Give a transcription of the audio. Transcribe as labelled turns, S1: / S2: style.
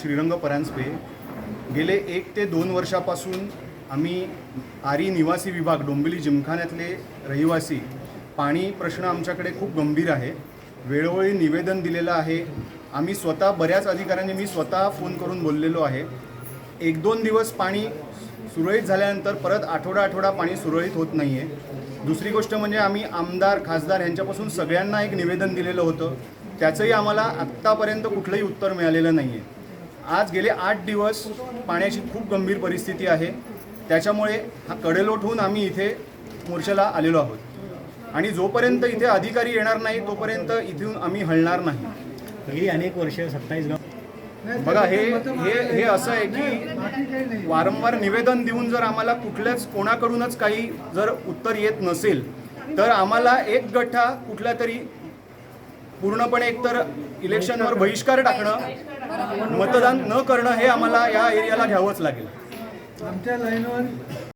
S1: श्रीरंग परांजपे. गेले एक ते दोन वर्षापासून आम्ही आरी निवासी विभाग डोंबिवली जिमखान्यातले रहिवासी पाणी प्रश्न आमच्याकडे खूप गंभीर आहे. वेळोवेळी निवेदन दिलेलं आहे. आम्ही स्वतः बऱ्याच अधिकाऱ्यांनी मी स्वतः फोन करून बोललेलो आहे. एक दोन दिवस पाणी सुरळीत झाल्यानंतर परत आठवडा आठवडा पाणी सुरळीत होत नाही आहे दुसरी गोष्ट म्हणजे आम्ही आमदार खासदार यांच्यापासून सगळ्यांना एक निवेदन दिलेलं होतं. त्याचंही आम्हाला आत्तापर्यंत कुठलंही उत्तर मिळालेलं नाही आहे आज गेले आठ दिवस पाण्याची खूप गंभीर परिस्थिती आहे. त्याच्यामुळे हा कडेलोट होऊन आम्ही इथे मोर्चाला आलेलो आहोत. आणि जोपर्यंत इथे अधिकारी येणार नाही तोपर्यंत इथून आम्ही हलणार नाही.
S2: गेली अनेक वर्ष सत्तावीस गाव
S1: बघा हे हे हे असं आहे की वारंवार निवेदन देऊन जर आम्हाला कुठल्याच कोणाकडूनच काही जर उत्तर येत नसेल तर आम्हाला एक गठ्ठा कुठल्या तरी पूर्णपणे एकतर इलेक्शनवर बहिष्कार टाकणं मतदान न करणं हे आम्हाला या एरियाला घ्यावंच लागेल.
S3: आमच्या लाईनवर